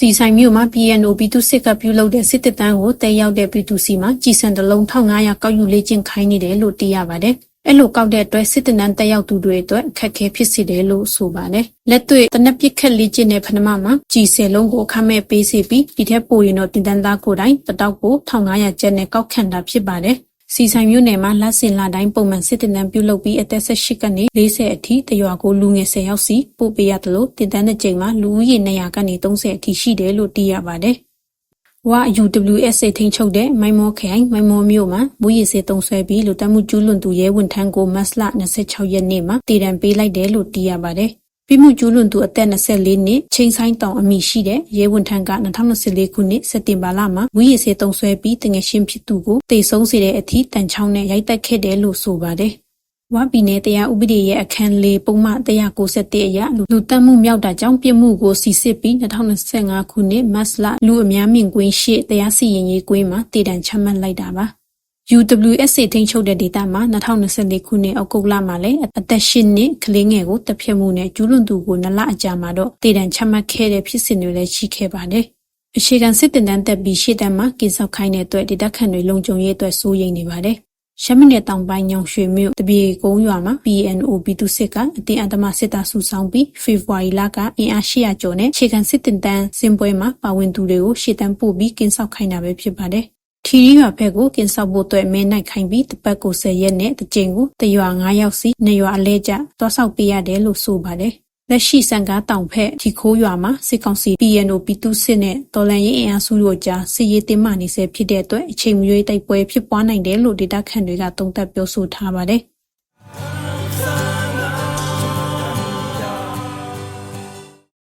စီဆိုင်မြို့မှာ PNO ပြည်သူစစ်ကပြုလုပ်တဲ့စစ်တပ်တန်းကိုတဲရောက်တဲ့ပြည်သူစီမှာကြီးစံတလုံး1500ကောက်ယူလေ့ကျင့်ခိုင်းနေတယ်လို့သိရပါတယ်။အဲ့လိုကောက်တဲ့အတွက်စစ်တပ်တန်းတက်ရောက်သူတွေအတွက်အခက်အခဲဖြစ်စေတယ်လို့ဆိုပါတယ်။လက်တွေ့တနက်ပစ်ခတ်လေ့ကျင့်တဲ့ဖနမမှာကြီးစဲလုံးကိုအခမဲ့ပေးစီပြီးဒီထက်ပိုရင်တော့တင်တန်းသားကိုယ်တိုင်တတောက်ကို1500ကျပ်နဲ့ကောက်ခံတာဖြစ်ပါတယ်။ စီဆိုင်မြို့နယ်မှာလက်စင်လာတိုင်းပုံမှန်စစ်တနံပြုလုပ်ပြီးအသက်18ကနေ40အထိတရွာကိုလူငယ်10ယောက်စီပို့ပေးရတယ်လို့တင်တန်းတဲ့ချိန်မှာလူဦးရေ200ကနေ30အထိရှိတယ်လို့သိရပါတယ်။ဝ UWSA ထိန်ချုပ်တဲ့မိုင်မောခရိုင်မိုင်မောမြို့မှာမူရည်စေတုံဆွဲပြီးလူတက်မှုကျူးလွန်သူရဲဝန်ထမ်းကိုမတ်လ26ရက်နေ့မှာတည်တံပေးလိုက်တယ်လို့သိရပါတယ်။ ပြည်မှုကျူးလွန်သူအသက်24နှစ်ချိန်ဆိုင်တောင်အမိရှိတဲ့ရဲဝန်ထမ်းက2024ခုနှစ်စက်တင်ဘာလမှာမူရည်စေတုံဆွဲပြီးတငယ်ရှင်ဖြစ်သူကိုတေဆုံးစေတဲ့အထိတန်ချောင်းနဲ့ရိုက်တက်ခဲ့တယ်လို့ဆိုပါတယ်။ဝပြည်နယ်တရားဥပဒေရဲ့အခန်းလေးပုံမှန်191အရလူတက်မှုမြောက်တာကြောင့်ပြစ်မှုကိုစီစစ်ပြီး2025ခုနှစ်မတ်လလူအများမြင်ကွင်းရှိတရားစီရင်ရေးကွင်းမှာတည်တံချမှတ်လိုက်တာပါ။ UWSA ထိန်းချုပ်တဲ့ဒေသမှာ2024ခုနှစ်အောက်တိုဘာလမှာလည်းအသက်၈နှစ်ကလေးငယ်ကိုတပ်ဖြတ်မှုနဲ့ကျူးလွန်သူကိုနလအကြာမှာတော့တည်တံချမှတ်ခဲ့တဲ့ဖြစ်စဉ်တွေလည်းရှိခဲ့ပါတယ်။အခြေခံစစ်တင်တန်းတက်ပြီးရှေ့တန်းမှာကိစောက်ခိုင်းတဲ့အတွက်ဒေသခံတွေလုံခြုံရေးအတွက်စိုးရိမ်နေပါတယ်။ရှမ်းပြည်နယ်တောင်ပိုင်းညောင်ရွှေမြို့တပြေကုန်းရွာမှာ PNO ပြည်သူစစ်ကအတင်းအဓမ္မစစ်သားစုဆောင်ပြီးဖေဖော်ဝါရီလကအင်အား800ကျော်နဲ့ခြေခံစစ်တင်တန်းစင်ပွဲမှာပါဝင်သူတွေကိုရှေ့တန်းပို့ပြီးကင်းဆောက်ခိုင်းတာပဲဖြစ်ပါတယ်။ ထီရီရွာဘက်ကိုကင်းဆောက်ဖို့အတွက်မင်းနိုင်ခိုင်းပြီးတပတ်ကို10ရက်နဲ့တကြိမ်ကိုတရွာ9ယောက်စီနှစ်ရွာအလဲကျသွားဆောက်ပေးရတယ်လို့ဆိုပါတယ်။လက်ရှိစံကားတောင်ဖက်ထီခိုးရွာမှာစစ်ကောင်စီ PNO ပြည်သူစစ်နဲ့တော်လန်ရေးအင်အားစုတို့ကြားစစ်ရေးတင်းမာနေဆဲဖြစ်တဲ့အတွက်အချိန်မရွေးတိုက်ပွဲဖြစ်ပွားနိုင်တယ်လို့ဒေသခံတွေကသုံးသပ်ပြောဆိုထားပါတယ်။